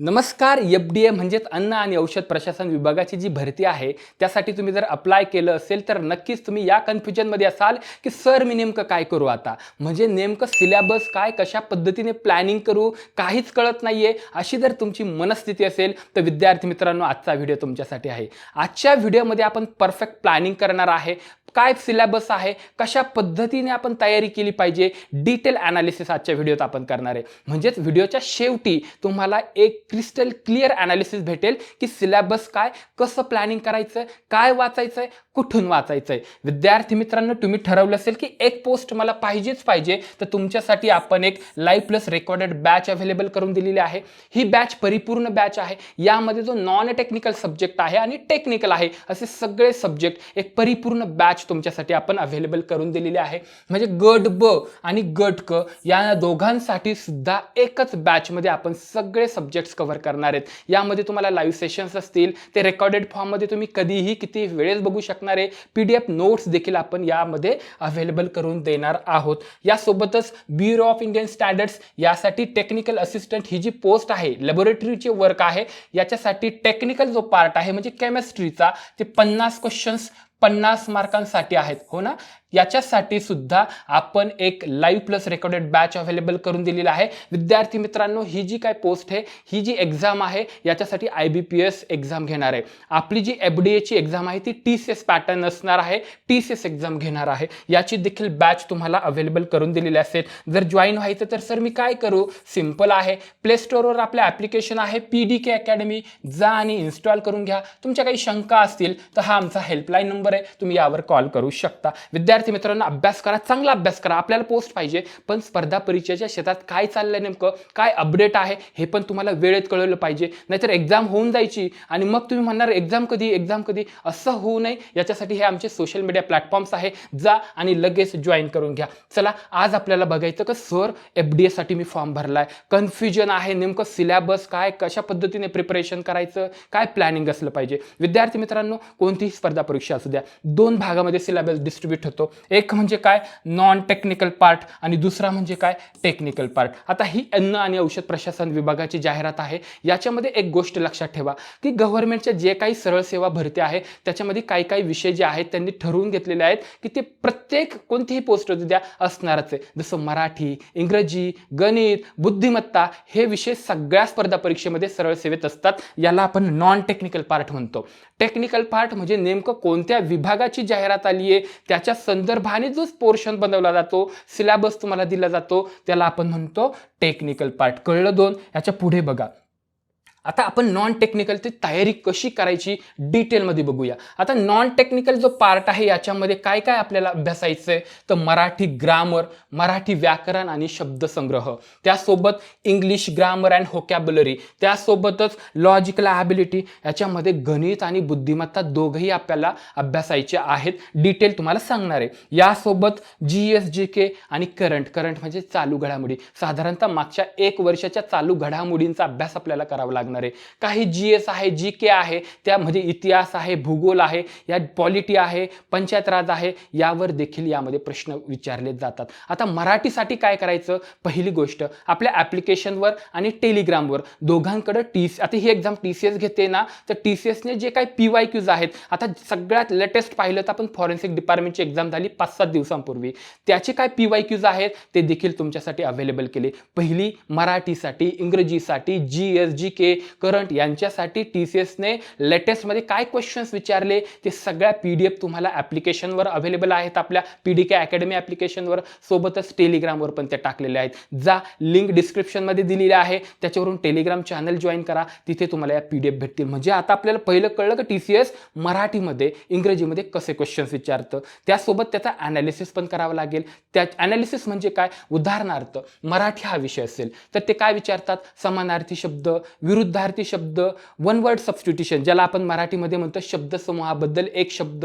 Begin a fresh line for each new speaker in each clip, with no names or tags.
नमस्कार F D A म्हणजेच अन्न आणि औषध प्रशासन विभागाची जी भरती आहे त्यासाठी तुम्ही जर अप्लाय केलं असेल तर नक्कीच तुम्ही या कन्फ्युजनमध्ये असाल की सर मी नेमकं काय करू आता? म्हणजे नेमकं सिलेबस काय कशा पद्धतीने प्लॅनिंग करू काहीच कळत नाही आहे अशी जर तुमची मनस्थिती असेल तर विद्यार्थी मित्रांनो आजचा व्हिडिओ तुमच्यासाठी आहे. आजच्या व्हिडिओमध्ये आपण परफेक्ट प्लॅनिंग करणार आहे. काय सिलेबस आहे कशा पद्धतीने आपण तयारी केली पाहिजे डिटेल ॲनालिसिस आजच्या व्हिडिओत आपण करणार आहे. म्हणजेच व्हिडिओच्या शेवटी तुम्हाला एक क्रिस्टल क्लिअर ॲनालिसिस भेटेल की सिलेबस काय कसं प्लॅनिंग करायचं काय वाचायचं आहे कुठून वाचायचं आहे विद्यार्थी मित्रांनो तुम्ही ठरवलं असेल की एक पोस्ट मला पाहिजेच पाहिजे तर तुमच्यासाठी आपण एक live plus recorded batch available करून दिलेली आहे. ही बॅच परिपूर्ण बॅच आहे. यामध्ये जो नॉन टेक्निकल सब्जेक्ट आहे आणि टेक्निकल आहे असे सगळे सब्जेक्ट एक परिपूर्ण बॅच तुमच्यासाठी आपण अवेलेबल करून दिलेली आहे. म्हणजे गट ब आणि गट क या दोघांसाठी सुद्धा एकच बॅचमध्ये आपण सगळे सब्जेक्ट्स कव्हर करणार आहेत. यामध्ये तुम्हाला लाईव्ह सेशन्स असतील ते रेकॉर्डेड फॉर्ममध्ये तुम्ही कधीही किती वेळेस बघू शकणार आहे. पी डी एफ नोट्स देखील आपण यामध्ये अवेलेबल करून देणार आहोत. यासोबतच ब्युरो ऑफ इंडियन स्टँडर्ड्स यासाठी टेक्निकल असिस्टंट ही जी पोस्ट आहे लॅबोरेटरीचे वर्क आहे याच्यासाठी टेक्निकल जो पार्ट आहे म्हणजे केमिस्ट्रीचा ते पन्नास क्वेश्चन्स पन्नास मार्कांसाठी आहेत हो ना? याच्यासाठी सुद्धा आपण एक live plus recorded batch available करून दिलेला आहे. विद्यार्थी मित्रांनो ही जी काय पोस्ट आहे ही जी एक्झाम आहे याच्यासाठी I B P S exam घेणार आहे. आपली जी एफ डी एची एक्झाम आहे ती टी सी एस पॅटर्न असणार आहे. टी सी एस एक्झाम घेणार आहे. याची देखील बॅच तुम्हाला अवेलेबल करून दिलेली असेल. जर जॉईन व्हायचं तर सर मी काय करू? सिंपल आहे. प्ले स्टोअरवर आपलं ॲप्लिकेशन आहे पी डी के अकॅडमी जा आणि इन्स्टॉल करून घ्या. तुमच्या काही शंका असतील तर हा आमचा हेल्पलाईन नंबर आहे. तुम्ही यावर कॉल करू शकता. विद्यार्थी मित्रांनो अभ्यास करा चांगला अभ्यास करा. आपल्याला पोस्ट पाहिजे पण स्पर्धा परीक्षेच्या क्षेत्रात काय चाललंय नेमकं काय अपडेट आहे हे पण तुम्हाला वेळेत कळवलं पाहिजे. नाहीतर एक्झाम होऊन जायची आणि मग तुम्ही म्हणणार एक्झाम कधी एक्झाम कधी? असं होऊ नये. याच्यासाठी हे आमचे सोशल मीडिया प्लॅटफॉर्म्स आहे. जा आणि लगेच जॉईन करून घ्या. चला आज आपल्याला बघायचं का सर एफ डी एसाठी मी फॉर्म भरला आहे कन्फ्युजन आहे नेमकं सिलेबस काय कशा पद्धतीने प्रिपरेशन करायचं काय प्लॅनिंग असलं पाहिजे. विद्यार्थी मित्रांनो कोणतीही स्पर्धा परीक्षा असू द्या. दोन भागामध्ये सिलेबस डिस्ट्रीब्यूट होतो. एक म्हणजे काय? नॉन टेक्निकल पार्ट आणि दुसरा म्हणजे काय? टेक्निकल पार्ट आता ही अन्न आणि औषध प्रशासन विभागाची जाहिरात आहे. याच्यामध्ये एक गोष्ट लक्षात ठेवा की गव्हर्नमेंटच्या जे काही सरळ सेवा भरते आहे त्याच्यामध्ये काही काही विषय जे आहेत त्यांनी ठरवून घेतलेले आहेत की ते प्रत्येक कोणतीही पोस्ट द्या असणारच आहे. जसं मराठी इंग्रजी गणित बुद्धिमत्ता हे विषय सगळ्या स्पर्धा परीक्षेमध्ये सरळ सेवेत असतात. याला आपण नॉन टेक्निकल पार्ट म्हणतो. टेक्निकल पार्ट म्हणजे नेमकं कोणत्या विभागाची जाहिरात आली आहे त्याच्या संदर्भाने जो पोर्शन बनवला जातो सिलॅबस तुम्हाला दिला जातो त्याला आपण म्हणतो टेक्निकल पार्ट कळलं दोन? याच्यापुढे बघा. आता आपण नॉन टेक्निकलची तयारी कशी करायची डिटेलमध्ये बघूया. आता नॉन टेक्निकल जो पार्ट आहे याच्यामध्ये काय काय आपल्याला अभ्यासायचं आहे तर मराठी ग्रामर मराठी व्याकरण आणि शब्दसंग्रह. त्यासोबत इंग्लिश ग्रामर अँड होकॅबलरी त्यासोबतच लॉजिकल ॲबिलिटी याच्यामध्ये गणित आणि बुद्धिमत्ता दोघंही आपल्याला अभ्यासायचे आहेत. डिटेल तुम्हाला सांगणार आहे. यासोबत जी एस जी के आणि करंट करंट म्हणजे चालू घडामोडी. साधारणतः मागच्या एक वर्षाच्या चालू घडामोडींचा अभ्यास आपल्याला करावा लागणार आहे. काही जी एस आहे जी के आहे त्यामध्ये म्हणजे इतिहास आहे भूगोल आहे या पॉलिटी आहे पंचायत राज आहे यावर देखील यामध्ये प्रश्न विचारले जातात. आता मराठीसाठी काय करायचं? पहिली गोष्ट आपल्या ॲप्लिकेशनवर आणि टेलिग्रामवर दोघांकडे टी आता ही एक्झाम टी सी एस घेते ना तर टी सी एसने जे काही पी वाय क्यूज आहेत आता सगळ्यात लेटेस्ट पाहिलं तर आपण फॉरेन्सिक डिपार्टमेंटची एक्झाम झाली पाच सात दिवसांपूर्वी. त्याचे काय पी वाय क्यूज आहेत ते देखील तुमच्यासाठी अवेलेबल केले. पहिली मराठीसाठी इंग्रजीसाठी G S G K current यांच्यासाठी टी सी एसने लेटेस्टमध्ये काय क्वेश्चन्स विचारले? ते सगळ्या पी डी एफ तुम्हाला ॲप्लिकेशनवर अवेलेबल आहेत. आपल्या पी डी के अकॅडमी ॲप्लिकेशनवर सोबतच टेलिग्रामवर पण ते टाकलेले आहेत. जा लिंक डिस्क्रिप्शनमध्ये दिलेली आहे. त्याच्यावरून टेलिग्राम चॅनल जॉईन करा. तिथे तुम्हाला या पी डी एफ भेटतील. म्हणजे आता आपल्याला पहिलं कळलं की टी सी एस मराठीमध्ये इंग्रजीमध्ये कसे क्वेश्चन्स विचारतं. त्यासोबत त्याचा ॲनालिसिस पण करावा लागेल. त्या ॲनालिसिस म्हणजे काय? उदाहरणार्थ मराठी हा विषय असेल. तर ते काय विचारतात? समानार्थी शब्द विरुद्ध विरुद्धार्थी शब्द वन वर्ड सबस्टिट्यूशन ज्याला आपण मराठीमध्ये म्हणतो शब्दसमूहाबद्दल एक शब्द.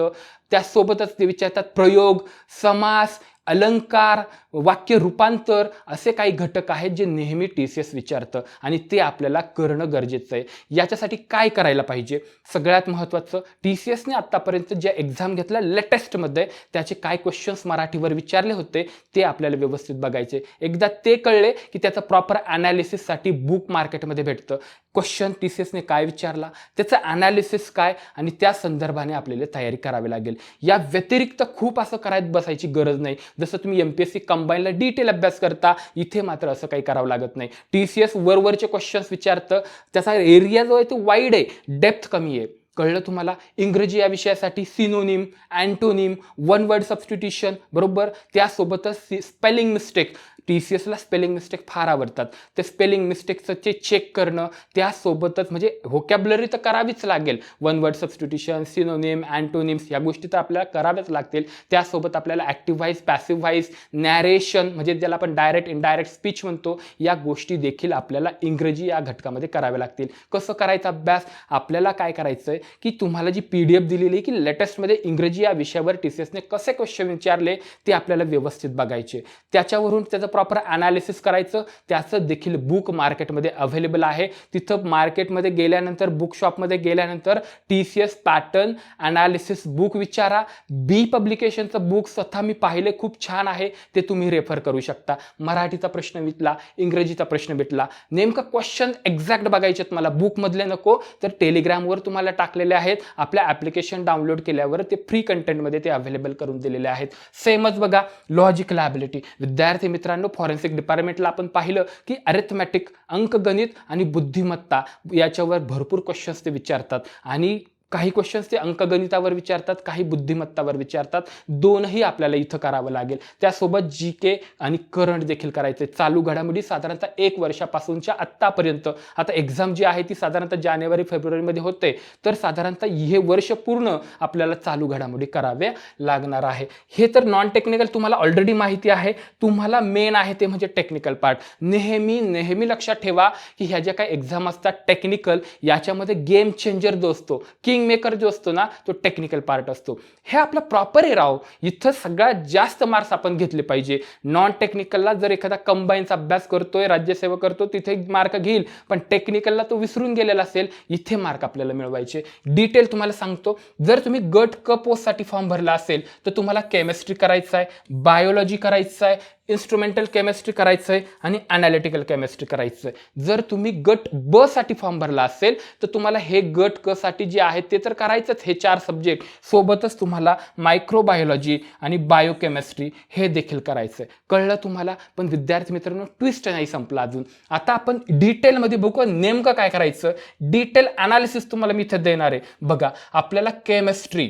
त्यासोबतच ते विचारतात प्रयोग समास अलंकार वाक्य रूपांतर असे काही घटक आहेत जे नेहमी टी सी एस विचारतं आणि ते आपल्याला करणं गरजेचं आहे. याच्यासाठी काय करायला पाहिजे? सगळ्यात महत्त्वाचं टी सी एसने आत्तापर्यंत ज्या एक्झाम घेतल्या लेटेस्टमध्ये त्याचे काय क्वेश्चन्स मराठीवर विचारले होते ते आपल्याला व्यवस्थित बघायचे. एकदा ते कळले की त्याचं प्रॉपर ॲनालिसिससाठी बुक मार्केटमध्ये भेटतं. क्वेश्चन टी सी एसने काय विचारला? त्याचं ॲनालिसिस काय? आणि त्या संदर्भाने आपल्याला तयारी करावी लागेल. या व्यतिरिक्त खूप असं करायत बसायची गरज नाही. जसं तुम्ही एम पी एस सी कंबाईनला डिटेल अभ्यास करता इथे मात्र असं काही करावं लागत नाही. टी सी एस वरवरचे क्वेश्चन्स विचारतं त्याचा एरिया जो आहे तो वाईड आहे डेप्थ कमी आहे. कळलं तुम्हाला? इंग्रजी या विषयासाठी synonym antonym one word substitution बरोबर? त्यासोबतच स्पेलिंग मिस्टेक टी सी एसला स्पेलिंग मिस्टेक फार आवडतात. ते स्पेलिंग मिस्टेकचं ते चेक करणं त्यासोबतच म्हणजे व्होकॅबलरी तर करावीच लागेल. One word substitution synonym antonyms या गोष्टी तर आपल्याला कराव्याच लागतील. त्यासोबत आपल्याला active voice passive voice narration म्हणजे ज्याला आपण डायरेक्ट इनडायरेक्ट स्पीच म्हणतो या गोष्टी देखील आपल्याला इंग्रजी या घटकामध्ये कराव्या लागतील. कसं करायचा अभ्यास? आपल्याला काय करायचं आहे की तुम्हाला जी पी डी एफ दिलेली आहे की लेटेस्टमध्ये इंग्रजी या विषयावर टी सी एसने कसे क्वेश्चन विचारले ते आपल्याला व्यवस्थित बघायचे. त्याच्यावरून त्याचं प्रॉपर अनालिसिस करायचं. त्याचं देखील बुक मार्केटमध्ये अवेलेबल आहे. तिथं मार्केटमध्ये गेल्यानंतर बुक शॉपमध्ये गेल्यानंतर T C S pattern analysis book विचारा. बी पब्लिकेशनचं बुक स्वतः मी पाहिले खूप छान आहे. ते तुम्ही रेफर करू शकता. मराठीचा प्रश्न भेटला इंग्रजीचा प्रश्न भेटला नेमकं क्वेश्चन एक्झॅक्ट बघायचे मला. बुकमधले नको तर टेलिग्रामवर तुम्हाला टाकलेले आहेत. आपल्या ॲप्लिकेशन डाउनलोड केल्यावर ते फ्री कंटेंटमध्ये ते अवेलेबल करून दिलेले आहेत. सेमच बघा लॉजिकल ॲबिलिटी विद्यार्थी मित्रांनो फॉरेन्सिक डिपार्टमेंटला आपण पाहिलं की अरेथमॅटिक अंकगणित आणि बुद्धिमत्ता याच्यावर भरपूर क्वेश्चन्स ते विचारतात. आणि काही क्वेश्चन्स ते अंकगणितावर विचारतात काही बुद्धिमत्तावर विचारतात. दोनही आपल्याला इथं करावं लागेल. त्यासोबत जी के आणि करंट देखील करायचे चालू घडामोडी साधारणतः एक वर्षापासूनच्या आत्तापर्यंत. आता एक्झाम जी आहे ती साधारणतः जानेवारी फेब्रुवारीमध्ये होते. तर साधारणतः हे वर्ष पूर्ण आपल्याला चालू घडामोडी कराव्या लागणार आहे. हे तर नॉन टेक्निकल तुम्हाला ऑलरेडी माहिती आहे. तुम्हाला मेन आहे ते म्हणजे टेक्निकल पार्ट नेहमी नेहमी लक्षात ठेवा की ह्या ज्या काही एक्झाम असतात टेक्निकल याच्यामध्ये गेम चेंजर जो असतो किंग मेकर जो असतो ना तो टेक्निकल पार्ट असतो. हे आपला प्रॉपर आहे राव. इथं सगळ्यात जास्त मार्क्स आपण घेतले पाहिजे. नॉन टेक्निकलला जर एखादा कंबाईनचा अभ्यास करतोय राज्यसेवा करतो तिथे मार्क घेईल. पण टेक्निकलला तो विसरून गेलेला असेल इथे मार्क आपल्याला मिळवायचे. डिटेल तुम्हाला सांगतो. जर तुम्ही गट क पोस्टसाठी फॉर्म भरला असेल तर तुम्हाला केमिस्ट्री करायचं आहे बायोलॉजी करायचं आहे इन्स्ट्रुमेंटल केमिस्ट्री करायचं आहे आणि अनालिटिकल केमिस्ट्री करायचं आहे जर तुम्ही गट ब साठी फॉर्म भरला असेल तर तुम्हाला हे गट क साठी जे आहे ते तर करायचंच. हे चार सब्जेक्ट सोबतच तुम्हाला मायक्रोबायोलॉजी आणि बायोकेमिस्ट्री हे देखील करायचं आहे कळलं तुम्हाला? पण विद्यार्थी मित्रांनो ट्विस्ट नाही संपला अजून. आता आपण डिटेलमध्ये बघू नेमकं काय करायचं. डिटेल अनालिसिस तुम्हाला मी इथे देणार आहे. बघा आपल्याला केमिस्ट्री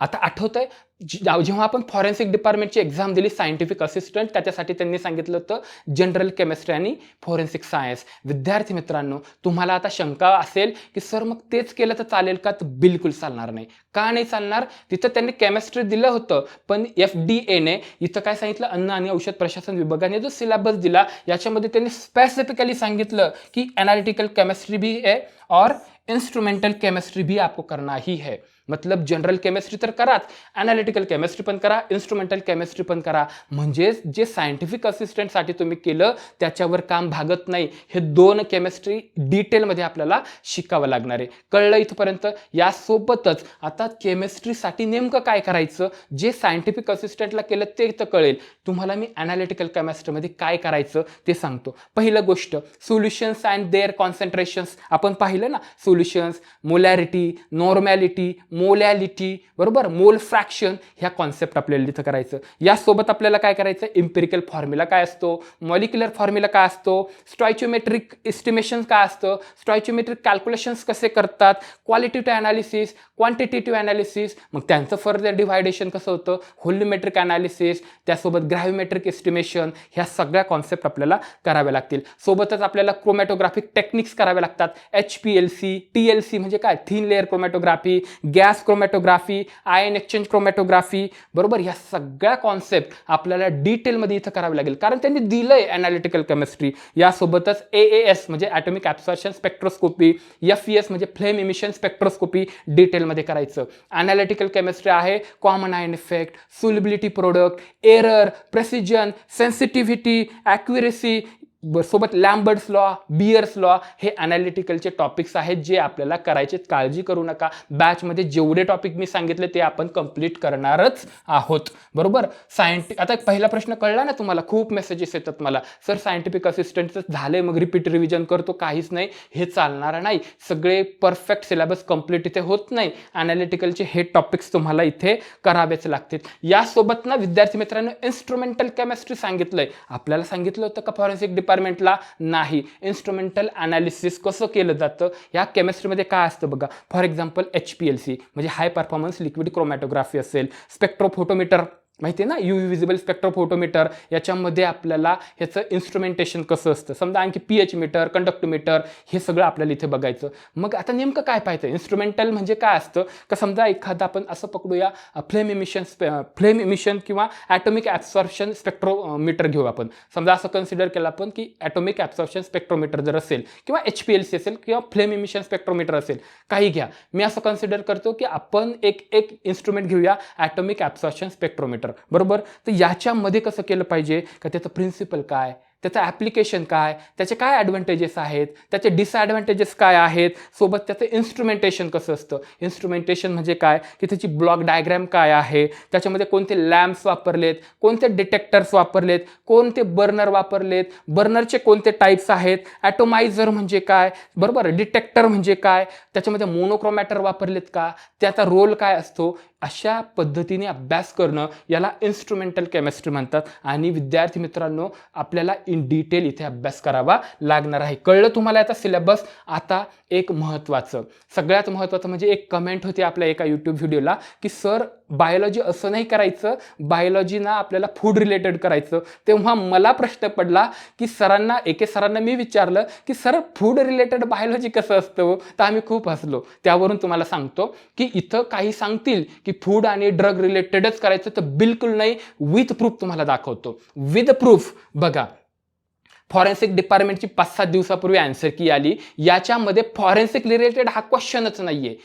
आता आठवतंय आहे जेव्हा आपण फॉरेन्सिक डिपार्टमेंटची एक्झाम दिली सायंटिफिक असिस्टंट त्याच्यासाठी त्यांनी सांगितलं होतं जनरल केमिस्ट्री आणि फॉरेन्सिक सायन्स विद्यार्थी मित्रांनो तुम्हाला आता शंका असेल की सर मग तेच केलं तर चालेल का? तर बिलकुल चालणार नाही. का नाही चालणार? तिथं त्यांनी केमिस्ट्री दिलं होतं पण एफ डी एने इथं काय सांगितलं? अन्न आणि औषध प्रशासन विभागाने जो सिलेबस दिला याच्यामध्ये त्यांनी स्पेसिफिकली सांगितलं की एनालिटिकल केमिस्ट्री भी आहे और इन्स्ट्रुमेंटल केमिस्ट्री भी आपको करना ही है. मतलब जनरल केमिस्ट्री तर कराच ॲनालिटिकल केमिस्ट्री पण करा इन्स्ट्रुमेंटल केमिस्ट्री पण करा. म्हणजेच जे सायंटिफिक असिस्टंटसाठी तुम्ही केलं त्याच्यावर काम भागत नाही. हे दोन केमिस्ट्री डिटेलमध्ये आपल्याला शिकावं लागणार आहे. कळलं इथपर्यंत? यासोबतच आता केमिस्ट्रीसाठी नेमकं काय करायचं? जे सायंटिफिक असिस्टंटला केलं ते तर कळेल. तुम्हाला मी ॲनालिटिकल केमिस्ट्रीमध्ये काय करायचं ते सांगतो. पहिलं गोष्ट सोल्युशन्स अँड देअर कॉन्सन्ट्रेशन्स आपण पाहिलं ना? सोल्युशन्स मोलॅरिटी नॉर्मॅलिटी मोलॅलिटी बरोबर? मोल फ्रॅक्शन ह्या कॉन्सेप्ट आपल्याला इथं करायचं. यासोबत आपल्याला काय करायचं? इम्पेरिकल फॉर्म्युला काय असतो? मॉलिक्युलर फॉर्म्युला काय असतो? स्टॉयच्योमेट्रिक एस्टिमेशन काय असतं? स्टॉयच्योमेट्रिक कॅल्क्युलेशन्स कसे करतात? क्वालिटेटिव्ह अनालिसिस क्वांटिटेटिव्ह अनालिसिस मग त्यांचं फर्दर डिव्हायडेशन कसं होतं? होलिमेट्रिक अनालिसिस त्यासोबत ग्रॅव्हिमेट्रिक एस्टिमेशन ह्या सगळ्या कॉन्सेप्ट आपल्याला कराव्या लागतील. सोबतच आपल्याला क्रोमॅटोग्राफिक टेक्निक्स कराव्या लागतात. H P L C T L C म्हणजे काय? थीन लेअर क्रोमॅटोग्राफी गॅ gas chromatography ion exchange chromatography बरोबर? ह्या सगळ्या कॉन्सेप्ट आपल्याला डिटेलमध्ये इथं करावी लागेल. कारण त्यांनी दिलंय अनालिटिकल केमिस्ट्री यासोबतच ए ए एस म्हणजे atomic absorption spectroscopy F E S म्हणजे फ्लेम इमिशन स्पेक्ट्रोस्कोपी डिटेलमध्ये करायचं. अनालिटिकल केमिस्ट्री आहे. Common ion effect solubility product error precision sensitivity accuracy सोबत लॅम्बर्ड्स लॉ बियर्स लॉ हे अनालिटिकलचे टॉपिक्स आहेत जे आपल्याला करायचे काळजी करू नका. बॅचमध्ये जेवढे टॉपिक मी सांगितले ते आपण कंप्लीट करणारच आहोत. बरोबर? सायंटि आता पहिला प्रश्न कळला ना तुम्हाला? खूप मेसेजेस येतात मला. सर सायंटिफिक असिस्टंटचं झालंय मग रिपीट रिव्हिजन करतो काहीच नाही. हे चालणार नाही. सगळे परफेक्ट सिलेबस कंप्लीट इथे होत नाही. अनालिटिकलचे हे टॉपिक्स तुम्हाला इथे करावेच लागतील. यासोबत ना विद्यार्थी मित्रांनो इन्स्ट्रुमेंटल केमिस्ट्री सांगितलंय. आपल्याला सांगितलं होतं का? फॉरेन्सिक डिपार्टमेंटला नाही. इन्स्ट्रुमेंटल अनालिसिस कसं केलं जातं? या केमिस्ट्रीमध्ये काय असतं बघा? For example H P L C म्हणजे हाय परफॉर्मन्स लिक्विड क्रोमॅटोग्राफी असेल. स्पेक्ट्रोफोटोमीटर माहिती आहे ना? यू विजिबल स्पेक्ट्रोफोटोमीटर याच्यामध्ये आपल्याला ह्याचं इन्स्ट्रुमेंटेशन कसं असतं? समजा आणखी पी एच मीटर कंडक्टोमीटर हे सगळं आपल्याला इथे बघायचं. मग आता नेमकं काय पाहायचं? इन्स्ट्रुमेंटल म्हणजे काय असतं? का समजा एखादं आपण असं पकडूया फ्लेम इमिशन फ्लेम इमिशन किंवा ॲटॉमिक ॲब्सॉर्प्शन स्पेक्ट्रोमीटर घेऊ आपण. समजा असं कन्सिडर केलं आपण की ॲटॉमिक ॲब्सॉर्प्शन स्पेक्ट्रोमीटर जर असेल किंवा एच पी एल सी असेल किंवा फ्लेम इमिशन स्पेक्ट्रोमीटर असेल काही घ्या. मी असं कन्सिडर करतो की आपण एक एक इन्स्ट्रुमेंट घेऊया ॲटॉमिक ॲब्सॉर्प्शन स्पेक्ट्रोमीटर बरोबर? तर याच्यामध्ये कसं केलं पाहिजे? का त्याचं प्रिन्सिपल काय? त्याचं ॲप्लिकेशन काय? त्याचे काय ॲडव्हान्टेजेस आहेत? त्याचे डिसॲडव्हान्टेजेस काय आहेत? सोबत त्याचं इन्स्ट्रुमेंटेशन कसं असतं? इन्स्ट्रुमेंटेशन म्हणजे काय? की त्याची ब्लॉक डायग्रॅम काय आहे? त्याच्यामध्ये कोणते लॅम्प्स वापरलेत? कोणते डिटेक्टर्स वापरलेत? कोणते बर्नर वापरलेत? बर्नरचे कोणते टाईप्स आहेत? ॲटोमायझर म्हणजे काय? बरोबर? डिटेक्टर म्हणजे काय? त्याच्यामध्ये मोनोक्रोमॅटर वापरलेत का? त्याचा रोल काय असतो? अशा पद्धतीने अभ्यास करणं याला इन्स्ट्रुमेंटल केमिस्ट्री म्हणतात. आणि विद्यार्थी मित्रांनो आपल्याला इन डिटेल इथे अभ्यास करावा लागणार आहे. कळलं तुम्हाला याचा सिलेबस आता एक महत्त्वाचं. सगळ्यात महत्त्वाचं म्हणजे एक कमेंट होती आपल्या एका यूट्यूब व्हिडिओला की सर बायोलॉजी असं नाही करायचं बायोलॉजीना आपल्याला फूड रिलेटेड करायचं. तेव्हा मला प्रश्न पडला की सरांना एके सरांना मी विचारलं की सर फूड रिलेटेड बायोलॉजी कसं असतं हो? तर आम्ही खूप हसलो. त्यावरून तुम्हाला सांगतो की इथं काही सांगतील की फूड आणि ड्रग रिलेटेडच करायचं तर बिलकुल नाही. विथ प्रूफ तुम्हाला दाखवतो. विथ प्रूफ बघा. फॉरेन्सिक डिपार्टमेंटची पाच सात दिवसापूर्वी आन्सर की आली. याच्यामध्ये फॉरेन्सिक रिलेटेड हा क्वेश्चनच नाहीये.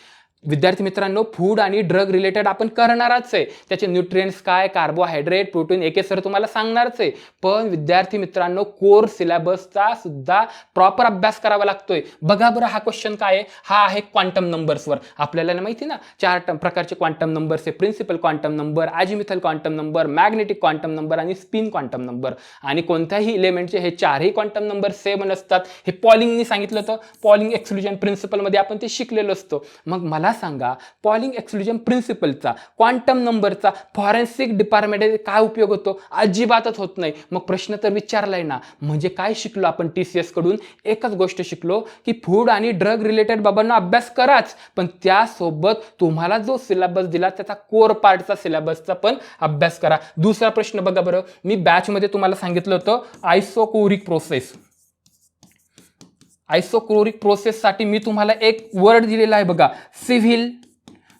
विद्यार्थी मित्रांनो फूड आणि ड्रग रिलेटेड आपण करणारच आहे. त्याचे न्यूट्रिएंट्स काय कार्बोहायड्रेट प्रोटीन एके सर तुम्हाला सांगणारच आहे. पण विद्यार्थी मित्रांनो कोर सिलेबसचा सुद्धा प्रॉपर अभ्यास करावा लागतोय. बघा बरं हा क्वेश्चन काय आहे? हा आहे क्वांटम नंबर्सवर आपल्याला माहिती ना चार प्रकारचे क्वांटम नंबर्स आहे. Principal quantum number azimuthal quantum number magnetic quantum number आणि स्पिन क्वांटम नंबर आणि कोणत्याही इलेमेंटचे हे चारही क्वांटम नंबर सेम नसतात. हे पॉलिंगनी सांगितलं तर पॉलिंग एक्सक्लुजन प्रिन्सिपलमध्ये आपण ते शिकलेलो असतो. मग मला सांगा पॉलिंग एक्सक्लुजन प्रिन्सिपलचा क्वांटम नंबरचा फॉरेन्सिक डिपार्टमेंट काय उपयोग होतो? अजिबातच होत नाही. मग प्रश्न तर विचारलाय ना. म्हणजे काय शिकलो आपण टी सी एसकडून एकच गोष्ट शिकलो की फूड आणि ड्रग रिलेटेड बाबांना अभ्यास कराच. पण त्यासोबत तुम्हाला जो सिलेबस दिला त्याचा कोर पार्टचा सिलेबसचा पण अभ्यास करा. दुसरा प्रश्न बघा बरं. मी बॅचमध्ये तुम्हाला सांगितलं होतं आयसोकोरिक प्रोसेस आयसोक्लोरिक प्रोसेससाठी मी तुम्हाला एक वर्ड दिलेला आहे बघा. सिव्हिल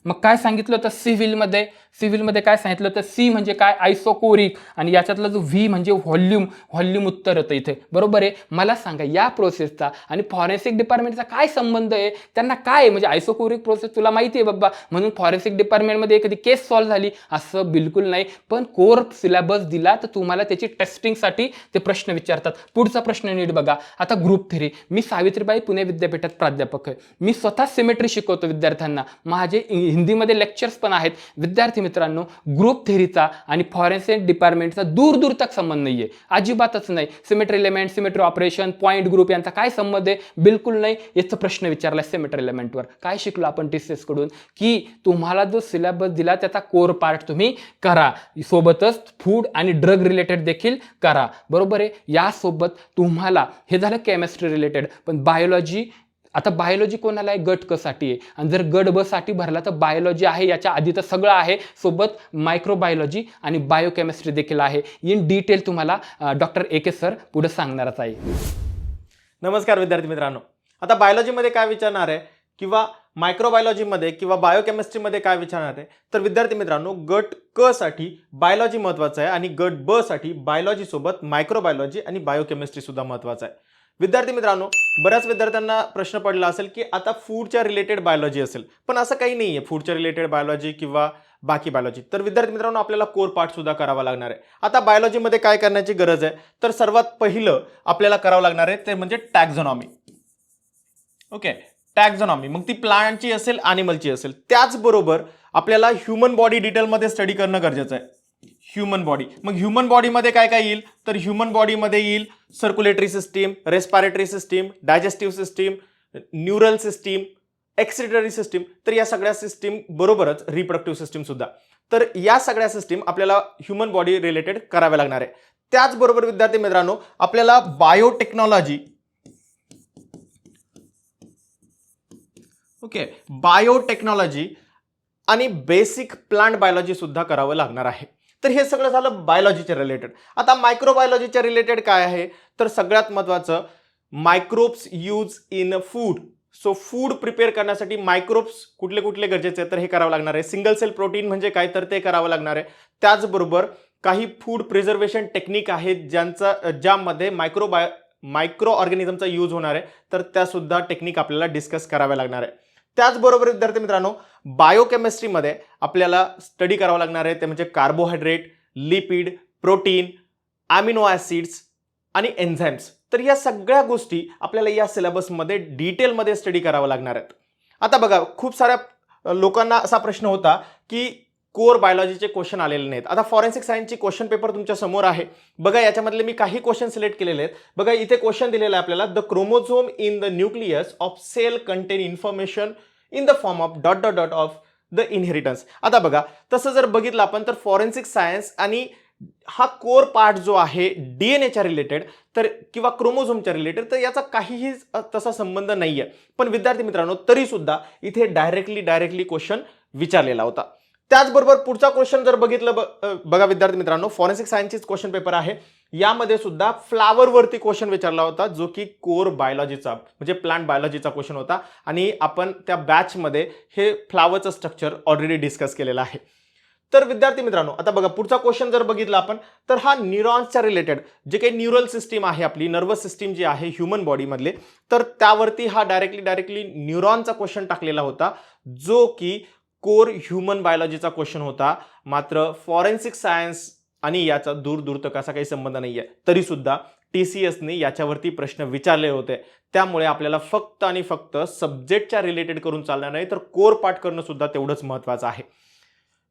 मग काय सांगितलं होतं? सिव्हिलमध्ये सिव्हिलमध्ये काय सांगितलं तर सी म्हणजे काय? आयसोकोरिक. आणि याच्यातला जो व्ही म्हणजे व्हॉल्यूम व्हॉल्यूम उत्तर होतं इथे. बरोबर आहे? मला सांगा या प्रोसेसचा आणि फॉरेन्सिक डिपार्टमेंटचा काय संबंध आहे? त्यांना काय आहे? म्हणजे आयसोकोरिक प्रोसेस तुला माहिती आहे बाबा. म्हणून फॉरेन्सिक डिपार्टमेंटमध्ये एखादी केस सॉल्व्ह झाली. असं बिलकुल नाही. पण कोर सिलेबस दिला तर तुम्हाला त्याची टेस्टिंगसाठी ते प्रश्न विचारतात. पुढचा प्रश्न नीट बघा. आता ग्रुप थेरी मी सावित्रीबाई पुणे विद्यापीठात प्राध्यापक आहे. मी स्वतः सिमेट्री शिकवतो विद्यार्थ्यांना. माझे हिंदीमध्ये लेक्चर्स पण आहेत. विद्यार्थी मित्रांनो ग्रुप थेरीचा आणि फॉरेन्सिक डिपार्टमेंटचा दूर दूर तक संबंध नाही आहे अजिबातच नाही. Symmetry element symmetry operation point group यांचा काय संबंध आहे? बिलकुल नाही. याचा प्रश्न विचारला सिमेट्री एलिमेंटवर काय शिकलो आपण टी सी की तुम्हाला जो सिलेबस दिला त्याचा कोर पार्ट तुम्ही करा. सोबतच फूड आणि ड्रग रिलेटेड देखील करा. बरोबर आहे? यासोबत तुम्हाला हे झालं केमिस्ट्री रिलेटेड पण बायोलॉजी आता बायोलॉजी कोणाला आहे? गट क साठी आहे. आणि जर गट ब साठी भरला तर बायोलॉजी आहे याच्या आधी तर सगळं आहे. सोबत मायक्रोबायोलॉजी आणि बायोकेमिस्ट्री देखील आहे. इन डिटेल तुम्हाला डॉक्टर ए के सर पुढे सांगणारच आहे.
नमस्कार विद्यार्थी मित्रांनो. आता बायोलॉजीमध्ये काय विचारणार आहे? किंवा मायक्रोबायोलॉजीमध्ये किंवा बायोकेमिस्ट्रीमध्ये काय विचारणार आहे? तर विद्यार्थी मित्रांनो गट क साठी बायोलॉजी महत्वाचं आहे आणि गट ब साठी बायोलॉजीसोबत मायक्रोबायोलॉजी आणि बायोकेमिस्ट्री सुद्धा महत्वाचं आहे. विद्यार्थी मित्रांनो बऱ्याच विद्यार्थ्यांना प्रश्न पडला असेल की आता फूडच्या रिलेटेड बायोलॉजी असेल. पण असं काही नाही आहे फूडच्या रिलेटेड बायोलॉजी किंवा बाकी बायोलॉजी तर विद्यार्थी मित्रांनो आपल्याला कोर पार्ट सुद्धा करावा लागणार आहे. आता बायोलॉजीमध्ये काय करण्याची गरज आहे? तर सर्वात पहिलं आपल्याला करावं लागणार आहे ते म्हणजे टॅक्झॉनॉमी ओके टॅक्झॉनॉमी मग ती प्लांटची असेल ॲनिमलची असेल. त्याचबरोबर आपल्याला ह्युमन बॉडी डिटेलमध्ये स्टडी करणं गरजेचं आहे. ह्युमन बॉडी मग ह्युमन बॉडीमध्ये काय काय येईल? तर ह्युमन बॉडीमध्ये येईल circulatory system respiratory system digestive system neural system excretory system तर या सगळ्या सिस्टीम बरोबरच रिप्रोडक्टिव्ह सिस्टीम सुद्धा. तर या सगळ्या सिस्टीम आपल्याला ह्युमन बॉडी रिलेटेड कराव्या लागणार आहे. त्याचबरोबर विद्यार्थी मित्रांनो आपल्याला बायोटेक्नॉलॉजी ओके बायोटेक्नॉलॉजी आणि बेसिक प्लांट बायोलॉजी सुद्धा करावं लागणार आहे. तर हे सगळं झालं बायोलॉजीच्या रिलेटेड आता मायक्रोबायोलॉजीच्या रिलेटेड काय आहे? तर सगळ्यात महत्त्वाचं microbes use in food so food prepare करण्यासाठी मायक्रोब्स कुठले कुठले गरजेचे आहेत? तर हे करावं लागणार आहे. सिंगल सेल प्रोटीन म्हणजे काय? तर ते करावं लागणार आहे. त्याचबरोबर काही फूड प्रिझर्वेशन टेक्निक आहेत ज्यांचा ज्यामध्ये मायक्रोबाय मायक्रो ऑर्गॅनिझमचा यूज होणार आहे. तर त्यासुद्धा टेक्निक आपल्याला डिस्कस कराव्या लागणार आहे. त्याचबरोबर विद्यार्थी मित्रांनो बायोकेमिस्ट्रीमध्ये आपल्याला स्टडी करावं लागणार आहे. ते म्हणजे carbohydrate lipid protein amino acids आणि एन्झाईम्स तर या सगळ्या गोष्टी आपल्याला या सिलेबसमध्ये डिटेलमध्ये स्टडी करावं लागणार आहेत. आता बघा खूप साऱ्या लोकांना असा प्रश्न होता की कोर बायोलॉजीचे क्वेश्चन आलेले नाहीत. आता फॉरेन्सिक सायन्सची क्वेश्चन पेपर तुमच्यासमोर आहे. बघा याच्यामधले मी काही क्वेश्चन सिलेक्ट केलेले आहेत. बघा इथे क्वेश्चन दिलेलं आहे आपल्याला. The chromosome in the nucleus of cell contain information in the form of dot dot dot of the inheritance आता बघा तसं जर बघितलं आपण तर फॉरेन्सिक सायन्स आणि हा कोर पार्ट जो आहे डी एन एच्या रिलेटेड तर किंवा क्रोमोझोमच्या रिलेटेड तर याचा काहीही तसा संबंध नाही आहे पण विद्यार्थी मित्रांनो तरीसुद्धा इथे डायरेक्टली डायरेक्टली क्वेश्चन विचारलेला होता. त्याचबरोबर पुढचा क्वेश्चन जर बघितलं ब- बघा विद्यार्थी मित्रांनो फॉरेन्सिक सायन्सचीच क्वेश्चन पेपर आहे. यामध्ये सुद्धा फ्लावरवरती क्वेश्चन विचारला होता जो की कोर बायोलॉजीचा म्हणजे प्लांट बायोलॉजीचा क्वेश्चन होता. आणि आपण त्या बॅचमध्ये हे फ्लावरचं स्ट्रक्चर ऑलरेडी डिस्कस केलेलं आहे. तर विद्यार्थी मित्रांनो आता बघा पुढचा क्वेश्चन जर बघितला आपण तर हा न्यूरॉन्सच्या रिलेटेड जे काही न्यूरल सिस्टीम आहे आपली नर्वस सिस्टीम जी आहे ह्युमन बॉडीमधले तर त्यावरती हा डायरेक्टली डायरेक्टली न्यूरॉनचा क्वेश्चन टाकलेला होता जो की कोर ह्युमन बायोलॉजीचा क्वेश्चन होता. मात्र फॉरेन्सिक सायन्स आणि याचा दूर दूर तक असा काही संबंध नाही आहे तरीसुद्धा टी सी एसने याच्यावरती प्रश्न विचारले होते. त्यामुळे आपल्याला फक्त आणि फक्त सब्जेक्टच्या रिलेटेड करून चालणार नाही तर कोर पाठ करणं सुद्धा तेवढंच महत्त्वाचं आहे.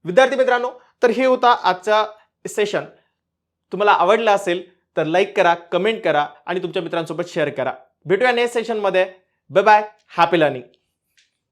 विद्यार्थी मित्रांनो तर हे होता आजचा सेशन. तुम्हाला आवडला असेल तर लाईक करा कमेंट करा आणि तुमच्या मित्रांसोबत शेअर करा. भेटूया नेक्स्ट सेशनमध्ये. Bye bye happy learning.